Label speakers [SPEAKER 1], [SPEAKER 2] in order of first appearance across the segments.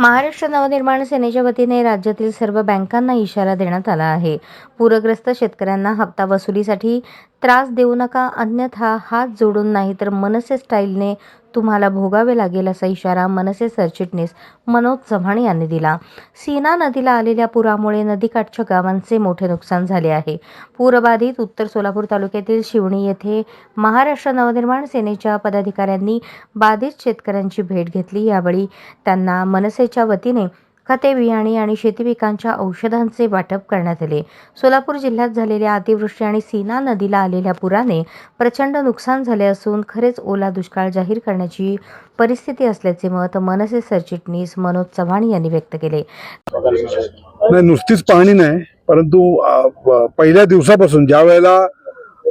[SPEAKER 1] महाराष्ट्र नवनिर्माण सेनेच्या वतीने राज्यातील सर्व बँकांना इशारा देण्यात आला आहे. पूरग्रस्त शेतकऱ्यांना हप्ता वसुलीसाठी त्रास देऊ नका अन्यथा हात जोडून नाही तर मनसे स्टाईलने तुम्हाला भोगावे लागेल असा इशारा मनसे सरचिटणीस मनोज चव्हाण यांनी दिला. सीना नदीला आलेल्या पुरामुळे नदीकाठच्या गावांचे मोठे नुकसान झाले आहे. पूरबाधित उत्तर सोलापूर तालुक्यातील शिवणी येथे महाराष्ट्र नवनिर्माण सेनेच्या पदाधिकाऱ्यांनी बाधित शेतकऱ्यांची भेट घेतली. यावेळी त्यांना मनसेच्या वतीने खते बियाणे आणि शेतीपिकांच्या औषधांचे वाटप करण्यात आले. सोलापूर जिल्ह्यात झालेल्या अतिवृष्टी आणि सीना नदीला आलेल्या पुराने प्रचंड नुकसान झाले असून खरेच ओला दुष्काळ जाहीर करण्याची परिस्थिती असल्याचे मत मनसे सरचिटणीस मनोज चव्हाण यांनी व्यक्त केले.
[SPEAKER 2] नाही नुसतीच पाहणी नाही परंतु पहिल्या दिवसापासून ज्या वेळेला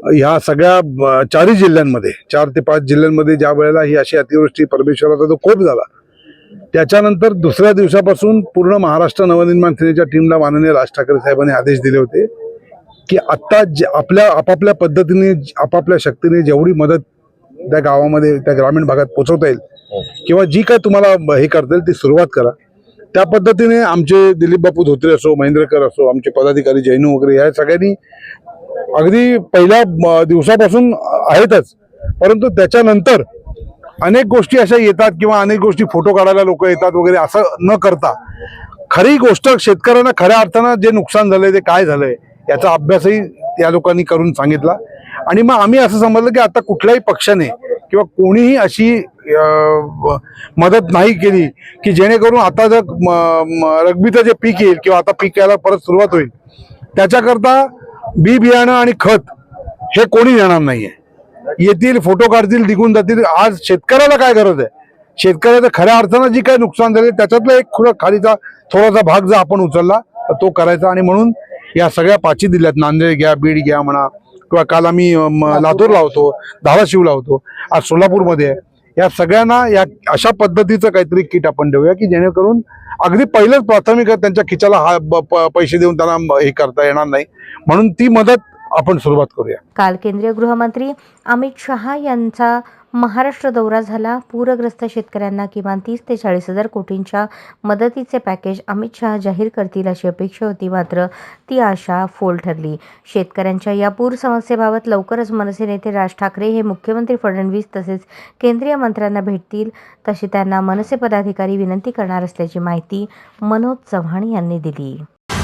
[SPEAKER 2] ह्या सगळ्या चारही जिल्ह्यांमध्ये चार ते पाच जिल्ह्यांमध्ये ज्या वेळेला ही अशी अतिवृष्टी परमेश्वराचा जो कोप झाला त्याच्यानंतर दुसऱ्या दिवसापासून पूर्ण महाराष्ट्र नवनिर्माण सेनेच्या टीमला माननीय राज ठाकरे साहेबांनी आदेश दिले होते की आत्ता जे आपल्या आपापल्या पद्धतीने आपापल्या शक्तीने जेवढी मदत त्या गावामध्ये त्या ग्रामीण भागात पोहोचवता येईल किंवा जी काय तुम्हाला हे करता येईल ती सुरुवात करा. त्या पद्धतीने आमचे दिलीप बापू धोत्रे असो महेंद्रकर असो आमचे पदाधिकारी जैनू वगैरे या सगळ्यांनी अगदी पहिल्या दिवसापासून आहेतच. परंतु त्याच्यानंतर अनेक गोष्टी अशा येतात किंवा अनेक गोष्टी फोटो काढायला लोक येतात वगैरे असं न करता. खरी गोष्ट शेतकऱ्यांना खऱ्या अर्थानं जे नुकसान झालंय ते काय झालंय याचा अभ्यासही त्या लोकांनी करून सांगितला. आणि मग आम्ही असं समजलं की आता कुठल्याही पक्षाने किंवा कोणीही अशी मदत नाही केली की जेणेकरून आता जर म- जे पीक येईल किंवा आता पीक यायला परत सुरुवात होईल त्याच्याकरता बी बियाणं आणि खत हे कोणी देणार नाहीये. येतील फोटो काढतील निघून जातील. आज शेतकऱ्याला काय गरज आहे? शेतकऱ्याचं खऱ्या अर्थानं जी काही नुकसान झाले त्याच्यातला एक खुला खालीचा थोडासा भाग जर आपण उचलला तर तो करायचा. आणि म्हणून या सगळ्या पाचही दिल्यात. नांदेड घ्या बीड घ्या म्हणा किंवा काल आम्ही अम, लातूरला होतो धाराशिवला होतो आज सोलापूरमध्ये. या सगळ्यांना या अशा पद्धतीचं काहीतरी किट आपण देऊया की जेणेकरून अगदी पहिलेच प्राथमिक त्यांच्या खिचाला हा पैसे देऊन त्यांना हे करता येणार नाही. म्हणून ती मदत आपण सुरुवात करूया.
[SPEAKER 1] काल केंद्रीय गृहमंत्री अमित शहा यांचा महाराष्ट्र दौरा झाला. पूरग्रस्त शेतकऱ्यांना किमान तीस ते चाळीस हजार कोटींच्या मदतीचे पॅकेज अमित शहा जाहीर करतील अशी अपेक्षा होती. मात्र ती आशा फोल ठरली. शेतकऱ्यांच्या या पूर समस्येबाबत लवकरच मनसे नेते राज ठाकरे हे मुख्यमंत्री फडणवीस तसेच केंद्रीय मंत्र्यांना भेटतील. तशी त्यांना मनसे पदाधिकारी विनंती करणार असल्याची माहिती मनोज चव्हाण यांनी दिली.